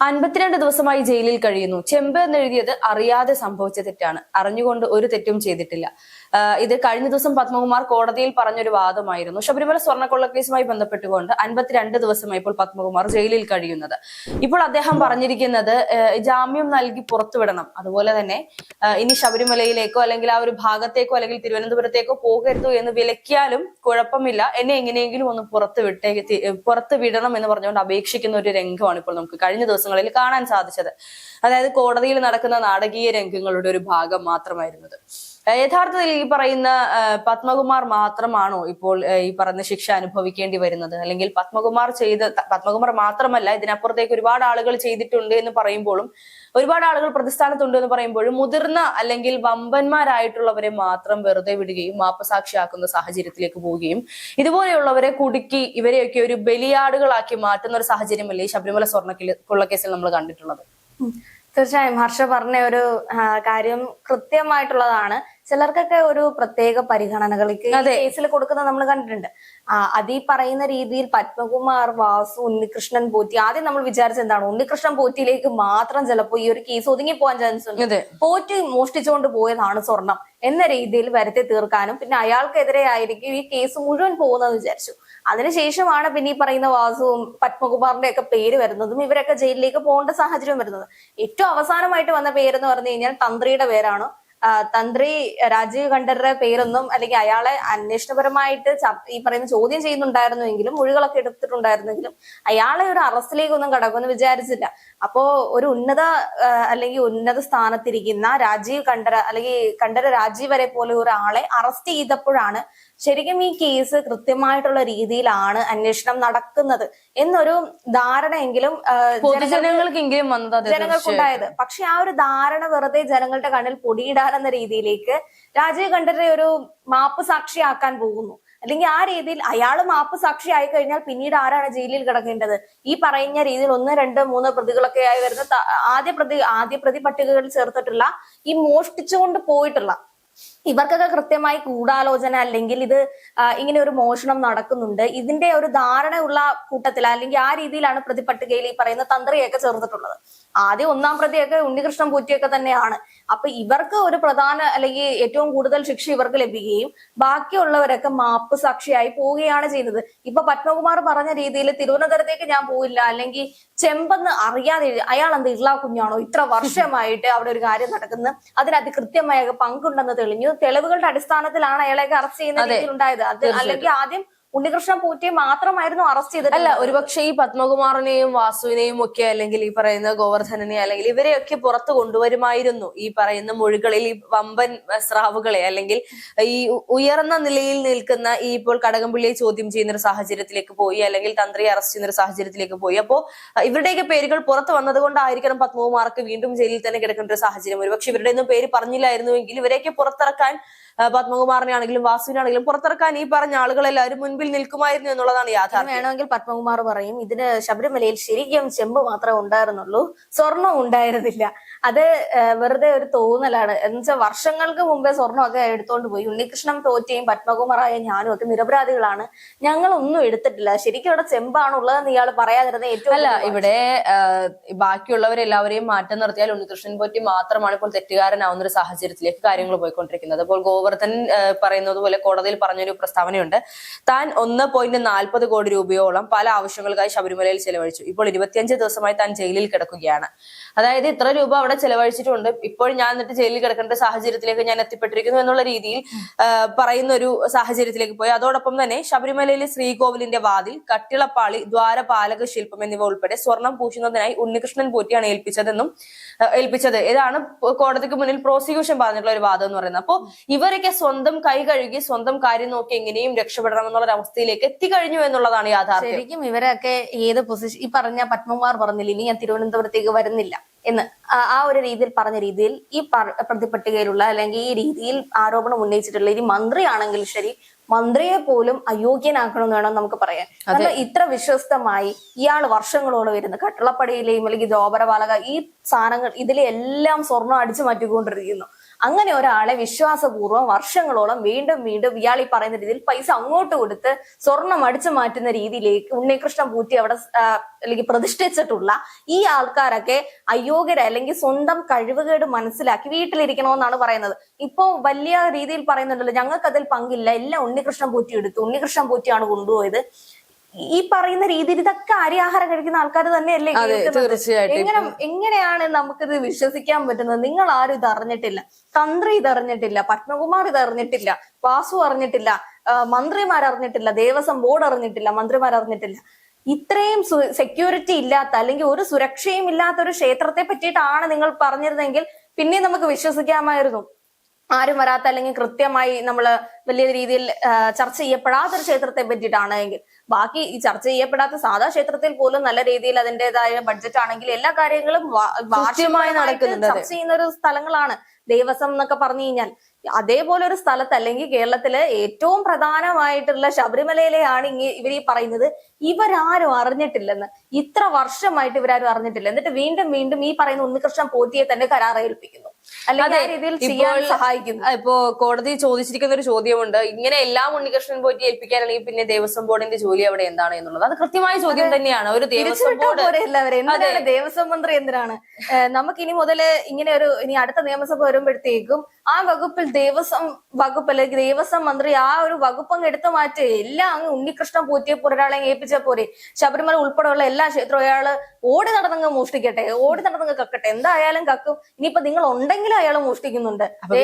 അൻപത്തിരണ്ട് ദിവസമായി ജയിലിൽ കഴിയുന്നു. ചെമ്പ് എന്നെഴുതിയത് അറിയാതെ സംഭവിച്ച തെറ്റാണ്. അറിഞ്ഞുകൊണ്ട് ഒരു തെറ്റും ചെയ്തിട്ടില്ല. ഇത് കഴിഞ്ഞ ദിവസം പത്മകുമാർ കോടതിയിൽ പറഞ്ഞൊരു വാദമായിരുന്നു. ശബരിമല സ്വർണക്കൊള്ള കേസുമായി ബന്ധപ്പെട്ടുകൊണ്ട് അൻപത്തിരണ്ട് ദിവസമായി ഇപ്പോൾ പത്മകുമാർ ജയിലിൽ കഴിയുന്നത്. ഇപ്പോൾ അദ്ദേഹം പറഞ്ഞിരിക്കുന്നത് ജാമ്യം നൽകി പുറത്തുവിടണം. അതുപോലെ തന്നെ ഇനി ശബരിമലയിലേക്കോ അല്ലെങ്കിൽ ആ ഒരു ഭാഗത്തേക്കോ അല്ലെങ്കിൽ തിരുവനന്തപുരത്തേക്കോ പോകരുതോ എന്ന് വിലക്കിയാലും കുഴപ്പമില്ല. എന്നെ എങ്ങനെയെങ്കിലും ഒന്ന് പുറത്ത് വിട്ടേ പുറത്ത് വിടണം എന്ന് പറഞ്ഞുകൊണ്ട് അപേക്ഷിക്കുന്ന ഒരു രംഗമാണ് ഇപ്പോൾ നമുക്ക് കഴിഞ്ഞ ദിവസങ്ങളിൽ കാണാൻ സാധിച്ചത്. അതായത് കോടതിയിൽ നടക്കുന്ന നാടകീയ രംഗങ്ങളുടെ ഒരു ഭാഗം മാത്രമായിരുന്നത്. യഥാർത്ഥത്തിൽ ഈ പറയുന്ന പത്മകുമാർ മാത്രമാണോ ഇപ്പോൾ ഈ പറയുന്ന ശിക്ഷ അനുഭവിക്കേണ്ടി വരുന്നത്? അല്ലെങ്കിൽ പത്മകുമാർ ചെയ്ത പത്മകുമാർ മാത്രമല്ല ഇതിനപ്പുറത്തേക്ക് ഒരുപാട് ആളുകൾ ചെയ്തിട്ടുണ്ട് എന്ന് പറയുമ്പോഴും ഒരുപാട് ആളുകൾ പ്രതിസ്ഥാനത്തുണ്ട് എന്ന് പറയുമ്പോഴും മുതിർന്ന അല്ലെങ്കിൽ വമ്പന്മാരായിട്ടുള്ളവരെ മാത്രം വെറുതെ വിടുകയും മാപ്പസാക്ഷിയാക്കുന്ന സാഹചര്യത്തിലേക്ക് പോവുകയും ഇതുപോലെയുള്ളവരെ കുടുക്കി ഇവരെയൊക്കെ ഒരു ബലിയാടുകളാക്കി മാറ്റുന്ന ഒരു സാഹചര്യമല്ലേ ഈ ശബരിമല സ്വർണ കൊള്ളക്കേസിൽ നമ്മൾ കണ്ടിട്ടുള്ളത്. തീർച്ചയായും ഹർഷ പറഞ്ഞ ഒരു കാര്യം കൃത്യമായിട്ടുള്ളതാണ്. ചിലർക്കൊക്കെ ഒരു പ്രത്യേക പരിഗണനകൾക്ക് കേസിൽ കൊടുക്കുന്നത് നമ്മൾ കണ്ടിട്ടുണ്ട്. ആ, അതി ഈ പറയുന്ന രീതിയിൽ പത്മകുമാർ വാസു ഉണ്ണികൃഷ്ണൻ പോറ്റി ആദ്യം നമ്മൾ വിചാരിച്ചത് എന്താണ്? ഉണ്ണികൃഷ്ണൻ പോറ്റിയിലേക്ക് മാത്രം ചിലപ്പോൾ ഈ ഒരു കേസ് ഒതുങ്ങി പോകാൻ ചാൻസ് ഉണ്ട് പോറ്റി മോഷ്ടിച്ചുകൊണ്ട് പോയതാണ് സ്വർണം. എന്ന രീതിയിൽ വരുത്തി തീർക്കാനും പിന്നെ അയാൾക്കെതിരെ ആയിരിക്കും ഈ കേസ് മുഴുവൻ പോകുന്നതെന്ന് വിചാരിച്ചു. അതിനുശേഷമാണ് പിന്നെ ഈ പറയുന്ന വാസുവും പത്മകുമാറിന്റെ ഒക്കെ പേര് വരുന്നതും ഇവരൊക്കെ ജയിലിലേക്ക് പോകേണ്ട സാഹചര്യം വരുന്നത്. ഏറ്റവും അവസാനമായിട്ട് വന്ന പേരെന്ന് പറഞ്ഞു കഴിഞ്ഞാൽ തന്ത്രിയുടെ പേരാണ്. തന്ത്രി രാജീവ് കണ്ഠരുടെ പേരൊന്നും അല്ലെങ്കിൽ അയാളെ അന്വേഷണപരമായിട്ട് ഈ പറയുന്ന ചോദ്യം ചെയ്യുന്നുണ്ടായിരുന്നുവെങ്കിലും മൊഴികളൊക്കെ എടുത്തിട്ടുണ്ടായിരുന്നെങ്കിലും അയാളെ ഒരു അറസ്റ്റിലേക്കൊന്നും കടക്കുമെന്ന് വിചാരിച്ചില്ല. അപ്പോ ഒരു ഉന്നത അല്ലെങ്കിൽ ഉന്നത സ്ഥാനത്തിരിക്കുന്ന രാജീവ് കണ്ഠര അല്ലെങ്കിൽ കണ്ഠര രാജീവ് വരെ പോലെ ഒരാളെ അറസ്റ്റ് ചെയ്തപ്പോഴാണ് ശരിക്കും ഈ കേസ് കൃത്യമായിട്ടുള്ള രീതിയിലാണ് അന്വേഷണം നടക്കുന്നത് എന്നൊരു ധാരണയെങ്കിലും ജനങ്ങൾക്കെങ്കിലും ജനങ്ങൾക്കുണ്ടായത്. പക്ഷെ ആ ഒരു ധാരണ വെറുതെ ജനങ്ങളുടെ കണ്ണിൽ പൊടിയിടാനെന്ന രീതിയിലേക്ക് രാജീവ് ഖണ്ഡരെ ഒരു മാപ്പ് സാക്ഷിയാക്കാൻ പോകുന്നു. അല്ലെങ്കിൽ ആ രീതിയിൽ അയാൾ മാപ്പ് സാക്ഷി ആയി കഴിഞ്ഞാൽ പിന്നീട് ആരാണ് ജയിലിൽ കിടക്കേണ്ടത്? ഈ പറയുന്ന രീതിയിൽ ഒന്ന് രണ്ട് മൂന്ന് പ്രതികളൊക്കെ ആയി വരുന്ന ആദ്യ പ്രതി ആദ്യ പ്രതി പട്ടികകളിൽ ചേർത്തിട്ടുള്ള ഈ മോഷ്ടിച്ചുകൊണ്ട് പോയിട്ടുള്ള ഇവർക്കൊക്കെ കൃത്യമായി ഗൂഢാലോചന അല്ലെങ്കിൽ ഇത് ഇങ്ങനെ ഒരു മോഷണം നടക്കുന്നുണ്ട്. ഇതിന്റെ ഒരു ധാരണയുള്ള കൂട്ടത്തിൽ അല്ലെങ്കിൽ ആ രീതിയിലാണ് പ്രതിപട്ടികയിൽ ഈ പറയുന്ന തന്ത്രിയൊക്കെ ചേർന്നിട്ടുള്ളത്. ആദ്യം ഒന്നാം പ്രതിയൊക്കെ ഉണ്ണികൃഷ്ണൻ പൂറ്റിയൊക്കെ തന്നെയാണ്. അപ്പൊ ഇവർക്ക് ഒരു പ്രധാന അല്ലെങ്കിൽ ഏറ്റവും കൂടുതൽ ശിക്ഷ ഇവർക്ക് ലഭിക്കുകയും ബാക്കിയുള്ളവരൊക്കെ മാപ്പ് സാക്ഷിയായി പോവുകയാണ് ചെയ്യുന്നത്. ഇപ്പൊ പത്മകുമാർ പറഞ്ഞ രീതിയിൽ തിരുവനന്തപുരത്തേക്ക് ഞാൻ പോയില്ല അല്ലെങ്കിൽ ചെമ്പെന്ന് അറിയാതെ അയാൾ എന്ത് ഇള്ള കുഞ്ഞാണോ? ഇത്ര വർഷമായിട്ട് അവിടെ ഒരു കാര്യം നടക്കുന്നത് അതിനകത്ത് കൃത്യമായ പങ്കുണ്ടെന്ന് തെളിഞ്ഞു. തെളിവുകളുടെ അടിസ്ഥാനത്തിലാണ് അയാളെയൊക്കെ അറസ്റ്റ് ചെയ്യുന്ന. രീതിയിൽ ഉണ്ടായത് അത് അല്ലെങ്കിൽ ആദ്യം ഉണ്ണികൃഷ്ണൻ പൂറ്റിയെ മാത്രമായിരുന്നു അറസ്റ്റ് ചെയ്തത് അല്ല ഒരുപക്ഷെ ഈ പത്മകുമാറിനെയും വാസുവിനെയും ഒക്കെ അല്ലെങ്കിൽ ഈ പറയുന്ന ഗോവർദ്ധനനെ അല്ലെങ്കിൽ ഇവരെയൊക്കെ പുറത്തു കൊണ്ടുവരുമായിരുന്നു. ഈ പറയുന്ന മൊഴികളിൽ ഈ വമ്പൻ സ്രാവുകളെ അല്ലെങ്കിൽ ഈ ഉയർന്ന നിലയിൽ നിൽക്കുന്ന ഈ ഇപ്പോൾ കടകംപള്ളിയെ ചോദ്യം ചെയ്യുന്ന ഒരു സാഹചര്യത്തിലേക്ക് പോയി അല്ലെങ്കിൽ തന്ത്രിയെ അറസ്റ്റ് ചെയ്യുന്ന ഒരു സാഹചര്യത്തിലേക്ക് പോയി. അപ്പോ ഇവരുടെയൊക്കെ പേരുകൾ പുറത്തു വന്നതുകൊണ്ടായിരിക്കണം പത്മകുമാർക്ക് വീണ്ടും ജയിലിൽ തന്നെ കിടക്കുന്ന ഒരു സാഹചര്യം. ഒരുപക്ഷെ ഇവരുടെ ഒന്നും പേര് പറഞ്ഞില്ലായിരുന്നുവെങ്കിൽ ഇവരെയൊക്കെ പുറത്തിറക്കാൻ പത്മകുമാറിനെ ആണെങ്കിലും വാസുവിനാണെങ്കിലും പുറത്തിറക്കാൻ ഈ പറഞ്ഞ ആളുകളെല്ലാവരും മുൻപിൽ നിൽക്കുമായിരുന്നു എന്നുള്ളതാണ് യാഥാർത്ഥ്യം. വേണമെങ്കിൽ പത്മകുമാർ പറയും ഇതിന് ശബരിമലയിൽ ശരിക്കും ചെമ്പ് മാത്രമേ ഉണ്ടായിരുന്നുള്ളൂ സ്വർണം ഉണ്ടായിരുന്നില്ല. അത് വെറുതെ ഒരു തോന്നലാണ്. എന്നുവെച്ചാൽ വർഷങ്ങൾക്ക് മുമ്പേ സ്വർണമൊക്കെ എടുത്തോണ്ട് പോയി. ഉണ്ണികൃഷ്ണൻ തോറ്റയും പത്മകുമാറായ ഞാനും ഒക്കെ നിരപരാധികളാണ്. ഞങ്ങൾ ഒന്നും എടുത്തിട്ടില്ല. ശരിക്കും ഇവിടെ ചെമ്പാണ് ഉള്ളതെന്ന് ഇയാൾ പറയാതിരുന്ന ഏറ്റവും അല്ല ഇവിടെ ബാക്കിയുള്ളവരെല്ലാവരെയും മാറ്റം നിർത്തിയാൽ ഉണ്ണികൃഷ്ണൻ പോറ്റി മാത്രമാണ് ഇപ്പോൾ തെറ്റുകാരനാവുന്ന ഒരു സാഹചര്യത്തിലേക്ക് കാര്യങ്ങൾ പോയിക്കൊണ്ടിരിക്കുന്നത്. അപ്പോൾ ഗോവർദ്ധൻ പറയുന്നത് പോലെ കോടതിയിൽ പറഞ്ഞൊരു പ്രസ്താവനയുണ്ട്. താൻ ഒന്ന് പോയിന്റ് നാൽപ്പത് കോടി രൂപയോളം പല ആവശ്യങ്ങൾക്കായി ശബരിമലയിൽ ചെലവഴിച്ചു. ഇപ്പോൾ ഇരുപത്തിയഞ്ച് ദിവസമായി താൻ ജയിലിൽ കിടക്കുകയാണ്. അതായത് ഇത്ര രൂപ അവിടെ ചെലവഴിച്ചിട്ടുണ്ട്. ഇപ്പോൾ ഞാൻ എന്നിട്ട് ജയിലിൽ കിടക്കേണ്ട സാഹചര്യത്തിലേക്ക് ഞാൻ എത്തിപ്പെട്ടിരിക്കുന്നു എന്നുള്ള രീതിയിൽ പറയുന്ന ഒരു സാഹചര്യത്തിലേക്ക് പോയി. അതോടൊപ്പം തന്നെ ശബരിമലയിലെ ശ്രീകോവിലിന്റെ വാതിൽ കട്ടിളപ്പാളി ദ്വാരപാലക ശില്പം എന്നിവ ഉൾപ്പെടെ സ്വർണം പൂശുന്നതിനായി ഉണ്ണികൃഷ്ണൻ പോറ്റിയാണ് ഏൽപ്പിച്ചതെന്നും ഏൽപ്പിച്ചത്. ഇതാണ് കോടതിക്ക് മുന്നിൽ പ്രോസിക്യൂഷൻ പറഞ്ഞിട്ടുള്ള ഒരു വാദം എന്ന് പറയുന്നത്. അപ്പോൾ ഇവരൊക്കെ സ്വന്തം കൈ കഴുകി സ്വന്തം കാര്യം നോക്കി എങ്ങനെയും രക്ഷപ്പെടണം എന്നുള്ള അവസ്ഥയിലേക്ക് എത്തിക്കഴിഞ്ഞു എന്നുള്ളതാണ് യാഥാർത്ഥ്യം. ശരിക്കും ഇവരൊക്കെ ഏത് പൊസിഷൻ ഈ പറഞ്ഞ പത്മകുമാർ പറഞ്ഞില്ല ഇനി ഞാൻ തിരുവനന്തപുരത്തേക്ക് വരുന്നില്ല എന്ന്. ആ- ഒരു രീതിയിൽ പറഞ്ഞ രീതിയിൽ ഈ പ്രതിപട്ടികയിലുള്ള അല്ലെങ്കിൽ ഈ രീതിയിൽ ആരോപണം ഉന്നയിച്ചിട്ടുള്ള ഇനി മന്ത്രിയാണെങ്കിൽ ശരി മന്ത്രിയെ പോലും അയോഗ്യനാക്കണമെന്ന് വേണം നമുക്ക് പറയാൻ. കാരണം ഇത്ര വിശ്വസ്തമായി ഇയാൾ വർഷങ്ങളോളം വരുന്ന കട്ടളപ്പടിയിലെയും അല്ലെങ്കിൽ ജോബരപാലക ഈ സാധനങ്ങൾ ഇതിലെല്ലാം സ്വർണം അടിച്ചു മാറ്റിക്കൊണ്ടിരിക്കുന്നു. അങ്ങനെ ഒരാളെ വിശ്വാസപൂർവം വർഷങ്ങളോളം വീണ്ടും വീണ്ടും ഇയാൾ ഈ പറയുന്ന രീതിയിൽ പൈസ അങ്ങോട്ട് കൊടുത്ത് സ്വർണം അടിച്ചു മാറ്റുന്ന രീതിയിലേക്ക് ഉണ്ണികൃഷ്ണൻ പൂറ്റി അവിടെ അല്ലെങ്കിൽ പ്രതിഷ്ഠിച്ചിട്ടുള്ള ഈ ആൾക്കാരൊക്കെ അയോഗ്യര അല്ലെങ്കിൽ സ്വന്തം കഴിവുകേട് മനസ്സിലാക്കി വീട്ടിലിരിക്കണമെന്നാണ് പറയുന്നത്. ഇപ്പോ വലിയ രീതിയിൽ പറയുന്നുണ്ടല്ലോ ഞങ്ങൾക്ക് അതിൽ പങ്കില്ല എല്ലാം ഉണ്ണികൃഷ്ണൻ പൂറ്റി എടുത്തു ഉണ്ണികൃഷ്ണൻ പൂറ്റിയാണ് കൊണ്ടുപോയത്. ഈ പറയുന്ന രീതിയിൽ ഇതൊക്കെ അരി ആഹാരം കഴിക്കുന്ന ആൾക്കാർ തന്നെയല്ലേ? തീർച്ചയായിട്ടും. എങ്ങനെ എങ്ങനെയാണ് നമുക്കിത് വിശ്വസിക്കാൻ പറ്റുന്നത്? നിങ്ങൾ ആരും ഇത് അറിഞ്ഞിട്ടില്ല. തന്ത്രി ഇത് അറിഞ്ഞിട്ടില്ല പത്മകുമാർ ഇത് അറിഞ്ഞിട്ടില്ല വാസു അറിഞ്ഞിട്ടില്ല മന്ത്രിമാർ അറിഞ്ഞിട്ടില്ല ദേവസ്വം ബോർഡ് അറിഞ്ഞിട്ടില്ല മന്ത്രിമാർ അറിഞ്ഞിട്ടില്ല. ഇത്രയും സെക്യൂരിറ്റി ഇല്ലാത്ത അല്ലെങ്കിൽ ഒരു സുരക്ഷയും ഇല്ലാത്ത ഒരു ക്ഷേത്രത്തെ പറ്റിയിട്ടാണ് നിങ്ങൾ പറഞ്ഞിരുന്നെങ്കിൽ പിന്നെ നമുക്ക് വിശ്വസിക്കാമായിരുന്നു. ആരും വരാത്ത അല്ലെങ്കിൽ കൃത്യമായി നമ്മൾ വലിയ രീതിയിൽ ചർച്ച ചെയ്യപ്പെടാത്ത ഒരു ക്ഷേത്രത്തെ പറ്റിയിട്ടാണ് എങ്കിൽ ബാക്കി ഈ ചർച്ച ചെയ്യപ്പെടാത്ത സാധാ ക്ഷേത്രത്തിൽ പോലും നല്ല രീതിയിൽ അതിന്റെതായ ബഡ്ജറ്റ് ആണെങ്കിൽ എല്ലാ കാര്യങ്ങളും വാർഷികമായി നടക്കുന്നുണ്ട്. ചർച്ച ചെയ്യുന്ന ഒരു സ്ഥലങ്ങളാണ് ദേവസ്വം എന്നൊക്കെ പറഞ്ഞു കഴിഞ്ഞാൽ. അതേപോലെ ഒരു സ്ഥലത്ത് അല്ലെങ്കിൽ കേരളത്തിൽ ഏറ്റവും പ്രധാനമായിട്ടുള്ള ശബരിമലയിലെയാണ് ഇങ്ങ ഇവർ ഈ പറയുന്നത്. ഇവരാരും അറിഞ്ഞിട്ടില്ലെന്ന്. ഇത്ര വർഷമായിട്ട് ഇവരാരും അറിഞ്ഞിട്ടില്ല. എന്നിട്ട് വീണ്ടും വീണ്ടും ഈ പറയുന്ന ഉണ്ണികൃഷ്ണൻ പോറ്റിയെ തന്നെ കരാറേൽപ്പിക്കുന്നു. അല്ലെങ്കിൽ രീതിയിൽ ചെയ്യാൻ സഹായിക്കുന്നു. ഇപ്പോ കോടതി ചോദിച്ചിരിക്കുന്ന ഒരു ചോദ്യമുണ്ട് ഇങ്ങനെ എല്ലാം ഉണ്ണികൃഷ്ണൻ പോറ്റി ഏൽപ്പിക്കാനാണെങ്കിൽ പിന്നെ ദേവസ്വം ബോർഡിന്റെ ജോലി അവിടെ എന്താണ് എന്നുള്ളത്. അത് കൃത്യമായ ചോദ്യം തന്നെയാണ്. ഒരു ദേവസ്വം ബോർഡ് ദേവസ്വം മന്ത്രി എന്തിനാണ്? നമുക്ക് ഇനി മുതൽ ഇങ്ങനെ ഒരു ഇനി അടുത്ത നിയമസഭ വരുമ്പോഴത്തേക്കും ആ വകുപ്പിൽ ദേവസ്വം വകുപ്പ് അല്ലെങ്കിൽ ദേവസ്വം മന്ത്രി ആ ഒരു വകുപ്പ് അങ്ങ് എടുത്തു മാറ്റി എല്ലാം അങ്ങ് ഉണ്ണികൃഷ്ണൻ പൂറ്റിയെ പോലെ ഒരാളെ ഏൽപ്പിച്ചാൽ പോരെ. ശബരിമല ഉൾപ്പെടെയുള്ള എല്ലാ ക്ഷേത്രവും അയാൾ ഓടി നടന്നങ്ങ് മോഷ്ടിക്കട്ടെ ഓടി നടന്നങ്ങ് കക്കട്ടെ. എന്തായാലും കക്കും. ഇനിയിപ്പോ നിങ്ങൾ ഉണ്ടെങ്കിലും അയാൾ മോഷ്ടിക്കുന്നുണ്ട്. മന്ത്രി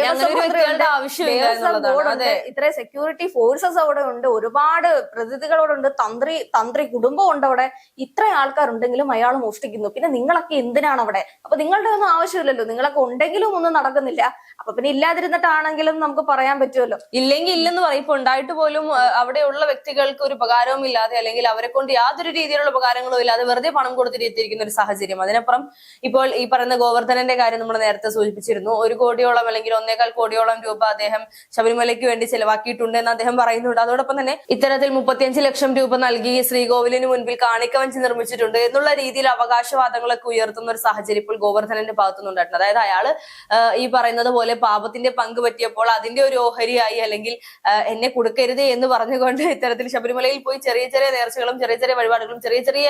ഉണ്ട്, ഉണ്ട് ഇത്രയും സെക്യൂരിറ്റി ഫോഴ്സസ് അവിടെ ഉണ്ട് ഒരുപാട് പ്രതിനിധികളോടുണ്ട് തന്ത്രി തന്ത്രി കുടുംബം ഉണ്ട് അവിടെ. ഇത്രയും ആൾക്കാരുണ്ടെങ്കിലും അയാൾ മോഷ്ടിക്കുന്നു. പിന്നെ നിങ്ങളൊക്കെ എന്തിനാണ് അവിടെ? അപ്പൊ നിങ്ങളുടെ ഒന്നും ആവശ്യമില്ലല്ലോ. നിങ്ങളൊക്കെ ഉണ്ടെങ്കിലും ഒന്നും നടക്കുന്നില്ല. അപ്പൊ പിന്നെ ഇല്ലാതിരുന്നിട്ടാണെങ്കിലും നമുക്ക് പറയാൻ പറ്റുമല്ലോ. ഇല്ലെങ്കിൽ ഇല്ലെന്ന് പറയും. ഉണ്ടായിട്ട് പോലും അവിടെയുള്ള വ്യക്തികൾക്ക് ഒരു ഉപകാരവും ഇല്ലാതെ അല്ലെങ്കിൽ അവരെ കൊണ്ട് യാതൊരു രീതിയിലുള്ള ഉപകാരങ്ങളും ഇല്ലാതെ വെറുതെ പണം കൊടുത്തിരിക്കുന്ന ഒരു സാഹചര്യം. അതിനപ്പുറം ഇപ്പോൾ ഈ പറയുന്ന ഗോവർദ്ധനന്റെ കാര്യം നമ്മൾ നേരത്തെ സൂചിപ്പിച്ചിരുന്നു. ഒരു കോടിയോളം അല്ലെങ്കിൽ ഒന്നേകാൽ കോടിയോളം രൂപ അദ്ദേഹം ശബരിമലയ്ക്ക് വേണ്ടി ചെലവാക്കിയിട്ടുണ്ട് എന്ന് അദ്ദേഹം പറയുന്നുണ്ട്. അതോടൊപ്പം തന്നെ ഇത്തരത്തിൽ മുപ്പത്തിയഞ്ച് ലക്ഷം രൂപ നൽകി ശ്രീകോവിലിന് മുൻപിൽ കാണിക്കവഞ്ചി നിർമ്മിച്ചിട്ടുണ്ട് എന്നുള്ള രീതിയിൽ അവകാശവാദങ്ങളൊക്കെ ഉയർത്തുന്ന ഒരു സാഹചര്യം ഇപ്പോൾ ഗോവർദ്ധനന്റെ ഭാഗത്തുനിന്നുണ്ടായിട്ടുണ്ട്. അതായത് അയാൾ ഈ പറയുന്നത് പോലെ പാപത്തിന്റെ പങ്ക് പറ്റിയപ്പോൾ അതിന്റെ ഒരു ഓഹരിയായി അല്ലെങ്കിൽ എന്നെ കൊടുക്കരുത് എന്ന് പറഞ്ഞുകൊണ്ട് ഇത്തരത്തിൽ ശബരിമലയിൽ പോയി ചെറിയ ചെറിയ നേർച്ചകളും ചെറിയ ചെറിയ വഴിപാടുകളും ചെറിയ ചെറിയ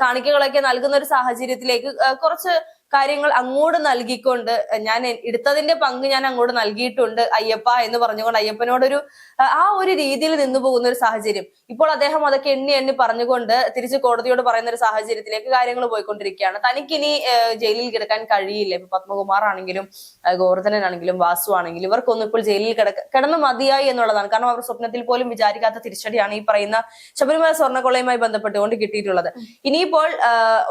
കാണിക്കകളൊക്കെ നൽകുന്ന ഒരു സാഹചര്യത്തിലേക്ക് കുറച്ച് കാര്യങ്ങൾ അങ്ങോട്ട് നൽകിക്കൊണ്ട് ഞാൻ എടുത്തതിന്റെ പങ്ക് ഞാൻ അങ്ങോട്ട് നൽകിയിട്ടുണ്ട് അയ്യപ്പ എന്ന് പറഞ്ഞുകൊണ്ട് അയ്യപ്പനോടൊരു ആ, ഒരു രീതിയിൽ നിന്നു പോകുന്ന ഒരു സാഹചര്യം. ഇപ്പോൾ അദ്ദേഹം അതൊക്കെ എണ്ണി എണ്ണി പറഞ്ഞുകൊണ്ട് തിരിച്ച് കോടതിയോട് പറയുന്ന ഒരു സാഹചര്യത്തിലേക്ക് കാര്യങ്ങൾ പോയിക്കൊണ്ടിരിക്കുകയാണ്. തനിക്കിനി ജയിലിൽ കിടക്കാൻ കഴിയില്ല. ഇപ്പൊ പത്മകുമാർ ആണെങ്കിലും ഗോവർദ്ധനാണെങ്കിലും വാസു ആണെങ്കിലും ഇവർക്കൊന്നും ഇപ്പോൾ ജയിലിൽ കിടക്ക കിടന്ന് മതിയായി എന്നുള്ളതാണ്. കാരണം അവർ സ്വപ്നത്തിൽ പോലും വിചാരിക്കാത്ത തിരിച്ചടിയാണ് ഈ പറയുന്ന ശബരിമല സ്വർണക്കൊള്ളയുമായി ബന്ധപ്പെട്ടുകൊണ്ട് കിട്ടിയിട്ടുള്ളത്. ഇനിയിപ്പോൾ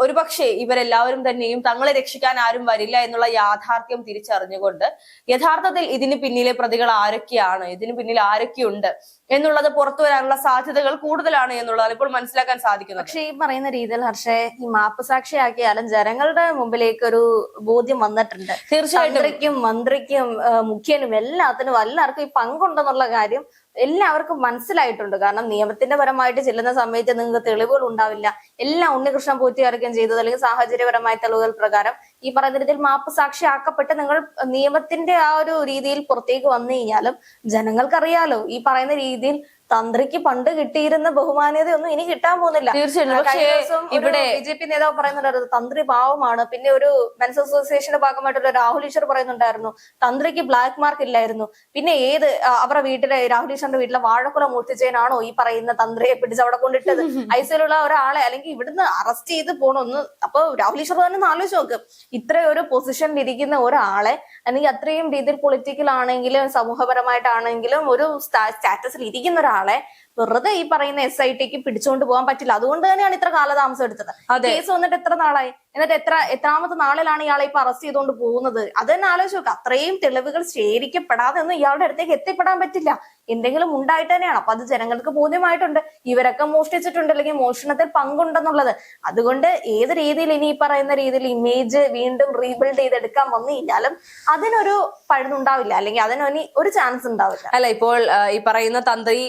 ഒരുപക്ഷെ ഇവരെല്ലാവരും തന്നെയും തങ്ങളെ രക്ഷിക്കാൻ ആരും വരില്ല എന്നുള്ള യാഥാർത്ഥ്യം തിരിച്ചറിഞ്ഞുകൊണ്ട് യഥാർത്ഥത്തിൽ ഇതിന് പിന്നിലെ പ്രതികൾ ആരൊക്കെയാണ്? ഇതിന് പിന്നിൽ ആരൊക്കെയുണ്ട്? എന്നുള്ളത് പുറത്തു വരാനുള്ള സാധ്യതകൾ കൂടുതലാണ് എന്നുള്ളതാണ് ഇപ്പോൾ മനസ്സിലാക്കാൻ സാധിക്കുന്നത്. പക്ഷെ ഈ പറയുന്ന രീതിയിൽ ഹർഷേ ഈ മാപ്പ് സാക്ഷിയാക്കിയാലും ജനങ്ങളുടെ മുമ്പിലേക്ക് ഒരു ബോധ്യം വന്നിട്ടുണ്ട്. തീർച്ചയായിട്ടും. മന്ത്രിക്കും മുഖ്യനും എല്ലാത്തിനും എല്ലാവർക്കും ഈ പങ്കുണ്ടെന്നുള്ള കാര്യം എല്ലാവർക്കും മനസ്സിലായിട്ടുണ്ട്. കാരണം നിയമത്തിന്റെ പരമായിട്ട് ചെല്ലുന്ന സമയത്ത് നിങ്ങൾക്ക് തെളിവുകൾ ഉണ്ടാവില്ല. എല്ലാം ഉണ്ണികൃഷ്ണൻ പൂർത്തിയാക്കുകയും ചെയ്തത് അല്ലെങ്കിൽ സാഹചര്യപരമായ തെളിവുകൾ പ്രകാരം. ഈ പറയുന്ന രീതിയിൽ മാപ്പ് സാക്ഷിയാക്കപ്പെട്ട് നിങ്ങൾ നിയമത്തിന്റെ ആ ഒരു രീതിയിൽ പുറത്തേക്ക് വന്നു കഴിഞ്ഞാലും ജനങ്ങൾക്കറിയാലോ ഈ പറയുന്ന രീതിയിൽ തന്ത്രിക്ക് പണ്ട് കിട്ടിയിരുന്ന ബഹുമാന്യതയൊന്നും ഇനി കിട്ടാൻ പോകുന്നില്ല. തീർച്ചയായിട്ടും. ഇവിടെ ബി ജെ പി നേതാവ് പറയുന്നുണ്ടായിരുന്നു തന്ത്രി പാവമാണ്. പിന്നെ ഒരു മെൻസ് അസോസിയേഷന്റെ ഭാഗമായിട്ടുള്ള രാഹുൽ ഈശ്വർ പറയുന്നുണ്ടായിരുന്നു തന്ത്രിക്ക് ബ്ലാക്ക് മാർക്ക് ഇല്ലായിരുന്നു. പിന്നെ ഏത് അവരുടെ വീട്ടിലെ രാഹുൽ ഈശ്വറിന്റെ വീട്ടിലെ വാഴക്കുല മൂർത്തിച്ചേനാണോ ഈ പറയുന്ന തന്ത്രിയെ പിടിച്ച് അവിടെ കൊണ്ടിട്ടത്? ഐസിയിലുള്ള ഒരാളെ അല്ലെങ്കിൽ ഇവിടുന്ന് അറസ്റ്റ് ചെയ്ത് പോണൊന്ന് അപ്പൊ രാഹുൽ ഈശ്വർ തന്നെ ഒന്ന് ആലോചിച്ച് നോക്ക്. ഇത്രയും ഒരു പൊസിഷനിൽ ഇരിക്കുന്ന ഒരാളെ അല്ലെങ്കിൽ അത്രയും രീതിയിൽ പൊളിറ്റിക്കൽ ആണെങ്കിലും സമൂഹപരമായിട്ടാണെങ്കിലും ഒരു സ്റ്റാറ്റസിൽ ഇരിക്കുന്ന ഒരാളെ വെറുതെ ഈ പറയുന്ന എസ് ഐ ടിക്ക് പിടിച്ചുകൊണ്ട് പോകാൻ പറ്റില്ല. അതുകൊണ്ട് തന്നെയാണ് ഇത്ര കാലതാമസം എടുത്തത്. കേസ് വന്നിട്ട് എത്ര നാളായി? എന്നിട്ട് എത്ര എത്രാമത്തെ നാളിലാണ് ഇയാളെ ഇപ്പൊ അറസ്റ്റ് ചെയ്തുകൊണ്ട് പോകുന്നത്? അത് തന്നെ ആലോചിച്ച് അത്രയും തെളിവുകൾ ശേഖരിക്കപ്പെടാതെ ഒന്നും ഇയാളുടെ അടുത്തേക്ക് എത്തിപ്പെടാൻ പറ്റില്ല. എന്തെങ്കിലും ഉണ്ടായിട്ട് തന്നെയാണ്. അപ്പൊ അത് ജനങ്ങൾക്ക് ബോധ്യമായിട്ടുണ്ട്. ഇവരൊക്കെ മോഷ്ടിച്ചിട്ടുണ്ട് അല്ലെങ്കിൽ മോഷണത്തിൽ പങ്കുണ്ടെന്നുള്ളത്. അതുകൊണ്ട് ഏത് രീതിയിൽ ഇനി ഈ പറയുന്ന രീതിയിൽ ഇമേജ് വീണ്ടും റീബിൽഡ് ചെയ്തെടുക്കാൻ വന്നു കഴിഞ്ഞാലും അതിനൊരു പഴുതുണ്ടാവില്ല. അല്ലെങ്കിൽ അതിനൊരു ഒരു ചാൻസ് ഉണ്ടാവില്ല. അല്ല ഇപ്പോൾ ഈ പറയുന്ന തന്ത്രി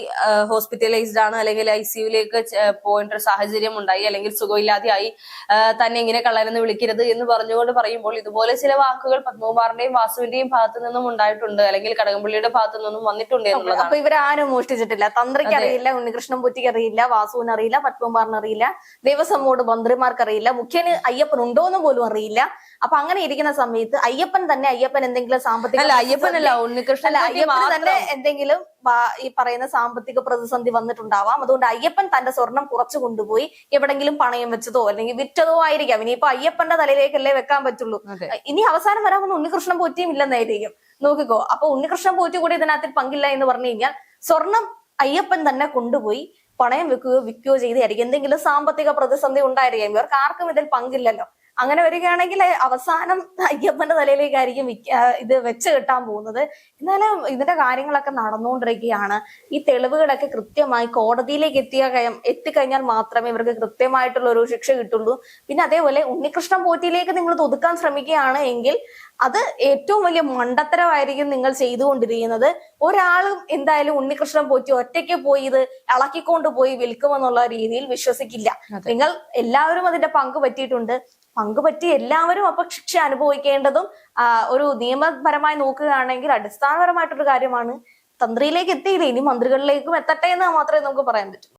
ഹോസ്പിറ്റൽ ഹോസ്പിറ്റലൈസ്ഡ് ആണ് അല്ലെങ്കിൽ ഐ സിയുലേക്ക് പോകേണ്ട ഒരു സാഹചര്യം ഉണ്ടായി അല്ലെങ്കിൽ സുഖമില്ലാതെയായി തന്നെ ഇങ്ങനെ കള്ളനെന്ന് വിളിക്കരുത് എന്ന് പറഞ്ഞുകൊണ്ട് പറയുമ്പോൾ ഇതുപോലെ ചില വാക്കുകൾ പത്മകുമാറിന്റെയും വാസുവിന്റെയും ഭാഗത്തു നിന്നും ഉണ്ടായിട്ടുണ്ട് അല്ലെങ്കിൽ കടകംപള്ളിയുടെ ഭാഗത്തു നിന്നും വന്നിട്ടുണ്ട് എന്നുള്ളതാണ്. അപ്പൊ ഇവരാരും മോഷ്ടിച്ചിട്ടില്ല. തന്ത്രിക്ക് അറിയില്ല ഉണ്ണികൃഷ്ണൻ പുറ്റിക്ക് അറിയില്ല വാസുവിന് അറിയില്ല പത്മകുമാറിന് അറിയില്ല ദേവസ്വം ബോർഡ് മന്ത്രിമാർക്ക് അറിയില്ല മുഖ്യന് അയ്യപ്പൻ ഉണ്ടോ എന്ന് പോലും അറിയില്ല. അപ്പൊ അങ്ങനെ ഇരിക്കുന്ന സമയത്ത് അയ്യപ്പൻ തന്നെ അയ്യപ്പൻ എന്തെങ്കിലും സാമ്പത്തിക അല്ല ഉണ്ണികൃഷ്ണൻ അല്ല ഉണ്ണികൃഷ്ണൻ അയ്യപ്പന് തന്നെ എന്തെങ്കിലും ഈ പറയുന്ന സാമ്പത്തിക പ്രതിസന്ധി വന്നിട്ടുണ്ടാവാം. അതുകൊണ്ട് അയ്യപ്പൻ തന്റെ സ്വർണം കുറച്ചു കൊണ്ടുപോയി എവിടെങ്കിലും പണയം വെച്ചതോ അല്ലെങ്കിൽ വിറ്റതോ ആയിരിക്കാം. ഇനിയിപ്പോ അയ്യപ്പന്റെ തലയിലേക്കല്ലേ വെക്കാൻ പറ്റുള്ളൂ. ഇനി അവസാനം വരാവുന്ന ഉണ്ണികൃഷ്ണൻ പോറ്റിയും ഇല്ലെന്നായിരിക്കും. നോക്കിക്കോ. അപ്പൊ ഉണ്ണികൃഷ്ണൻ പോറ്റി കൂടി ഇതിനകത്തിൽ പങ്കില്ല എന്ന് പറഞ്ഞു കഴിഞ്ഞാൽ സ്വർണം അയ്യപ്പൻ തന്നെ കൊണ്ടുപോയി പണയം വെക്കുകയോ വിൽക്കുകയോ ചെയ്തായിരിക്കും എന്തെങ്കിലും സാമ്പത്തിക പ്രതിസന്ധി ഉണ്ടായിരിക്കും. ഇവർക്ക് ആർക്കും ഇതിൽ പങ്കില്ലല്ലോ. അങ്ങനെ വരികയാണെങ്കിൽ അവസാനം അയ്യപ്പന്റെ തലയിലേക്കായിരിക്കും ഇത് വെച്ച് കിട്ടാൻ പോകുന്നത്. എന്നാലും ഇതിന്റെ കാര്യങ്ങളൊക്കെ നടന്നുകൊണ്ടിരിക്കുകയാണ്. ഈ തെളിവുകളൊക്കെ കൃത്യമായി കോടതിയിലേക്ക് എത്തിയ കഴി- എത്തിക്കഴിഞ്ഞാൽ മാത്രമേ ഇവർക്ക് കൃത്യമായിട്ടുള്ള ഒരു ശിക്ഷ കിട്ടുള്ളൂ. പിന്നെ അതേപോലെ ഉണ്ണികൃഷ്ണൻ പോറ്റിയിലേക്ക് നിങ്ങൾ ഒതുക്കാൻ ശ്രമിക്കുകയാണ് എങ്കിൽ അത് ഏറ്റവും വലിയ മണ്ടത്തരമായിരിക്കും നിങ്ങൾ ചെയ്തുകൊണ്ടിരിക്കുന്നത്. ഒരാളും എന്തായാലും ഉണ്ണികൃഷ്ണൻ പോറ്റി ഒറ്റയ്ക്ക് പോയി ഇത് ഇളക്കിക്കൊണ്ട് പോയി വിൽക്കുമെന്നുള്ള രീതിയിൽ വിശ്വസിക്കില്ല. നിങ്ങൾ എല്ലാവരും അതിന്റെ പങ്ക് പറ്റിയിട്ടുണ്ട്. പങ്ക് പറ്റി എല്ലാവരും അപ്പൊ ശിക്ഷ അനുഭവിക്കേണ്ടതും ഒരു നിയമപരമായി നോക്കുകയാണെങ്കിൽ അടിസ്ഥാനപരമായിട്ടൊരു കാര്യമാണ് തന്ത്രിയിലേക്ക് എത്തിയില്ല? ഇനി മന്ത്രികളിലേക്കും എത്തട്ടെ എന്ന് മാത്രമേ നമുക്ക് പറയാൻ പറ്റൂ.